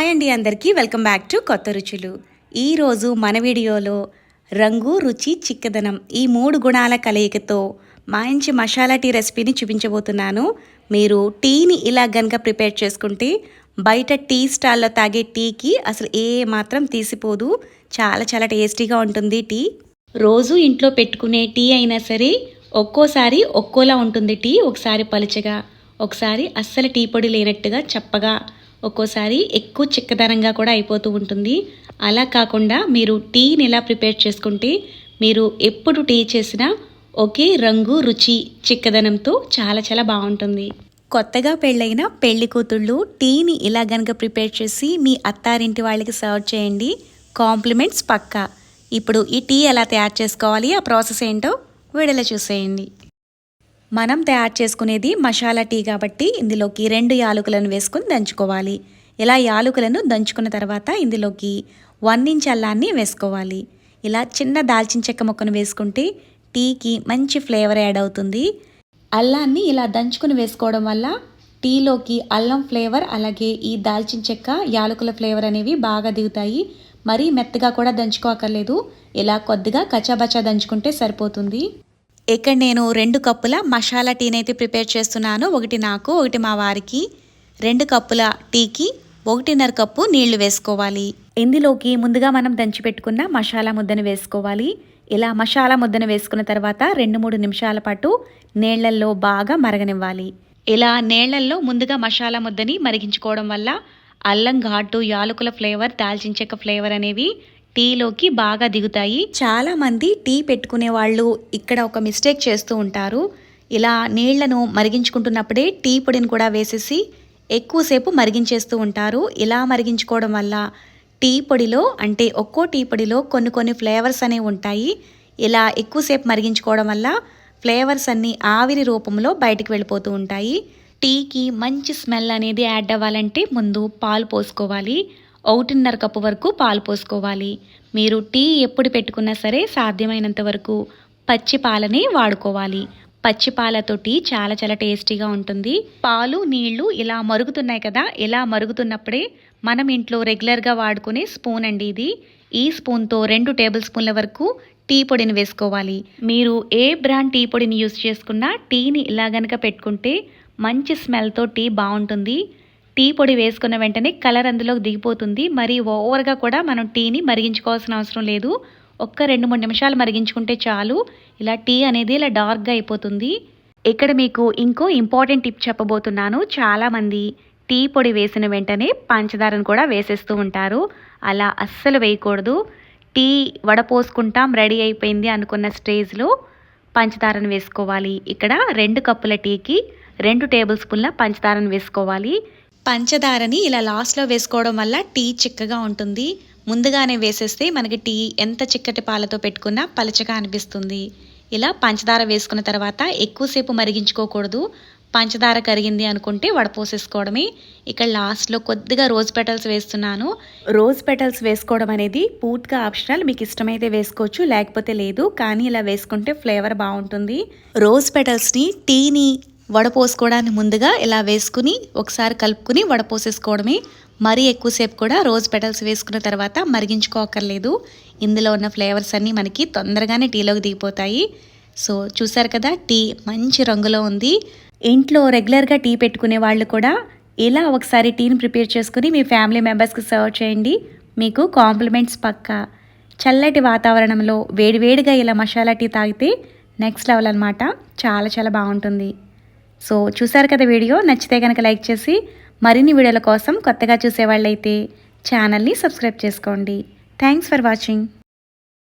Hi అండి అందరికీ. Welcome back to కొత్త రుచులు. ఈరోజు మన వీడియోలో రంగు రుచి చిక్కదనం ఈ మూడు గుణాల కలయికతో మంచి మసాలా టీ రెసిపీని చూపించబోతున్నాను. మీరు టీని ఇలా గనక ప్రిపేర్ చేసుకుంటే బయట టీ స్టాల్లో తాగే టీకి అసలు ఏ మాత్రం తీసిపోదు. చాలా చాలా టేస్టీగా ఉంటుంది టీ. రోజు ఇంట్లో పెట్టుకునే టీ అయినా సరే ఒక్కోసారి ఒక్కోలా ఉంటుంది టీ. ఒకసారి పలుచగా ఒకసారి అస్సలు టీ పొడి లేనట్టుగా చప్పగా. ఒక్కోసారి ఎక్కువ చిక్కదనంగా కూడా అయిపోతూ ఉంటుంది. అలా కాకుండా మీరు టీని ఎలా ప్రిపేర్ చేసుకుంటే మీరు ఎప్పుడు టీ చేసినా ఒకే రంగు రుచి చిక్కదనంతో చాలా చాలా బాగుంటుంది. కొత్తగా పెళ్ళైన పెళ్ళి కూతుళ్ళు టీని ఇలా గనక ప్రిపేర్ చేసి మీ అత్తారింటి వాళ్ళకి సర్వ్ చేయండి. కాంప్లిమెంట్స్ పక్కా. ఇప్పుడు ఈ టీ ఎలా తయారు చేసుకోవాలి? ఆ ప్రాసెస్ ఏంటో వీడియోలో చూసేయండి. మనం తయారు చేసుకునేది మసాలా టీ కాబట్టి ఇందులోకి రెండు యాలకులను వేసుకుని దంచుకోవాలి. ఇలా యాలకులను దంచుకున్న తర్వాత ఇందులోకి వన్ ఇంచ్ అల్లాన్ని వేసుకోవాలి. ఇలా చిన్న దాల్చిన చెక్క ముక్కను వేసుకుంటే టీకి మంచి ఫ్లేవర్ యాడ్ అవుతుంది. అల్లాన్ని ఇలా దంచుకుని వేసుకోవడం వల్ల టీలోకి అల్లం ఫ్లేవర్ అలాగే ఈ దాల్చిన చెక్క యాలకుల ఫ్లేవర్ అనేవి బాగా దిగుతాయి. మరీ మెత్తగా కూడా దంచుకోకర్లేదు. ఇలా కొద్దిగా కచాబచా దంచుకుంటే సరిపోతుంది. ఇక్కడ నేను రెండు కప్పుల మసాలా టీని అయితే ప్రిపేర్ చేస్తున్నాను. ఒకటి నాకు ఒకటి మా వారికి. రెండు కప్పుల టీకి ఒకటిన్నర కప్పు నీళ్ళు వేసుకోవాలి. ఇందులోకి ముందుగా మనం దంచి పెట్టుకున్న మసాలా ముద్దను వేసుకోవాలి. ఇలా మసాలా ముద్దను వేసుకున్న తర్వాత రెండు మూడు నిమిషాల పాటు నీళ్ళల్లో బాగా మరగనివ్వాలి. ఇలా నీళ్ళల్లో ముందుగా మసాలా ముద్దని మరిగించుకోవడం వల్ల అల్లం ఘాటు యాలకుల ఫ్లేవర్ దాల్చిన చెక్క ఫ్లేవర్ అనేవి టీలోకి బాగా దిగుతాయి. చాలా మంది టీ పెట్టుకునే వాళ్ళు ఇక్కడ ఒక మిస్టేక్ చేస్తూ ఉంటారు. ఇలా నీళ్ళను మరిగించుకుంటున్నప్పుడే టీ పొడిని కూడా వేసేసి ఎక్కువసేపు మరిగించేస్తూ ఉంటారు. ఇలా మరిగించుకోవడం వల్ల టీ పొడిలో అంటే ఒక్కో టీ పొడిలో కొన్ని కొన్ని ఫ్లేవర్స్ అనేవి ఉంటాయి. ఇలా ఎక్కువసేపు మరిగించుకోవడం వల్ల ఫ్లేవర్స్ అన్నీ ఆవిరి రూపంలో బయటికి వెళ్ళిపోతూ ఉంటాయి. టీకి మంచి స్మెల్ అనేది యాడ్ అవ్వాలంటే ముందు పాలు పోసుకోవాలి. ఒకటిన్నర కప్పు వరకు పాలు పోసుకోవాలి. మీరు టీ ఎప్పుడు పెట్టుకున్నా సరే సాధ్యమైనంత వరకు పచ్చి పాలని వాడుకోవాలి. పచ్చి పాలతో టీ చాలా చాలా టేస్టీగా ఉంటుంది. పాలు నీళ్ళు ఇలా మరుగుతున్నాయి కదా ఇలా మరుగుతున్నప్పుడే మనం ఇంట్లో రెగ్యులర్గా వాడుకునే స్పూన్ అండి ఇది. ఈ స్పూన్తో రెండు టేబుల్ స్పూన్ల వరకు టీ పొడిని వేసుకోవాలి. మీరు ఏ బ్రాండ్ టీ పొడిని యూస్ చేసుకున్నా టీని ఇలా గనక పెట్టుకుంటే మంచి స్మెల్తో టీ బాగుంటుంది. టీ పొడి వేసుకున్న వెంటనే కలర్ అందులోకి దిగిపోతుంది. మరి ఓవర్గా కూడా మనం టీని మరిగించుకోవాల్సిన అవసరం లేదు. ఒక్క రెండు మూడు నిమిషాలు మరిగించుకుంటే చాలు. ఇలా టీ అనేది ఇలా డార్క్గా అయిపోతుంది. ఇక్కడ మీకు ఇంకో ఇంపార్టెంట్ టిప్ చెప్పబోతున్నాను. చాలామంది టీ పొడి వేసిన వెంటనే పంచదారను కూడా వేసేస్తూ ఉంటారు. అలా అస్సలు వేయకూడదు. టీ వడపోసుకుంటాం రెడీ అయిపోయింది అనుకున్న స్టేజ్లో పంచదారను వేసుకోవాలి. ఇక్కడ రెండు కప్పుల టీకి రెండు టేబుల్ స్పూన్ల పంచదారను వేసుకోవాలి. పంచదారని ఇలా లాస్ట్లో వేసుకోవడం వల్ల టీ చిక్కగా ఉంటుంది. ముందుగానే వేసేస్తే మనకి టీ ఎంత చిక్కటి పాలతో పెట్టుకున్నా పలచగా అనిపిస్తుంది. ఇలా పంచదార వేసుకున్న తర్వాత ఎక్కువసేపు మరిగించుకోకూడదు. పంచదార కరిగింది అనుకుంటే వడపోసేసుకోవడమే. ఇక్కడ లాస్ట్లో కొద్దిగా రోజ్ పెటల్స్ వేస్తున్నాను. రోజ్ పెటల్స్ వేసుకోవడం అనేది పూర్తిగా ఆప్షనల్. మీకు ఇష్టమైతే వేసుకోవచ్చు లేకపోతే లేదు. కానీ ఇలా వేసుకుంటే ఫ్లేవర్ బాగుంటుంది. రోజ్ పెటల్స్ని టీని వడపోసుకోవడానికి ముందుగా ఇలా వేసుకుని ఒకసారి కలుపుకుని వడపోసేసుకోవడమే మరీ ఎక్కువసేపు కూడా రోజ్ పెటల్స్ వేసుకున్న తర్వాత మరిగించుకోకర్లేదు. ఇందులో ఉన్న ఫ్లేవర్స్ అన్నీ మనకి తొందరగానే టీలోకి దిగిపోతాయి. సో చూసారు కదా టీ మంచి రంగులో ఉంది. ఇంట్లో రెగ్యులర్గా టీ పెట్టుకునే వాళ్ళు కూడా ఇలా ఒకసారి టీని ప్రిపేర్ చేసుకుని మీ ఫ్యామిలీ మెంబర్స్కి సర్వ్ చేయండి. మీకు కాంప్లిమెంట్స్ పక్క. చల్లటి వాతావరణంలో వేడివేడిగా ఇలా మసాలా టీ తాగితే నెక్స్ట్ లెవెల్ అనమాట చాలా చాలా బాగుంటుంది. సో చూసారు కదా వీడియో? నచ్చితే కనుక లైక్ చేసి మరిన్ని వీడియోల కోసం కొత్తగా చూసేవాళ్ళైతే ఛానల్ని సబ్స్క్రైబ్ చేసుకోండి. Thanks for watching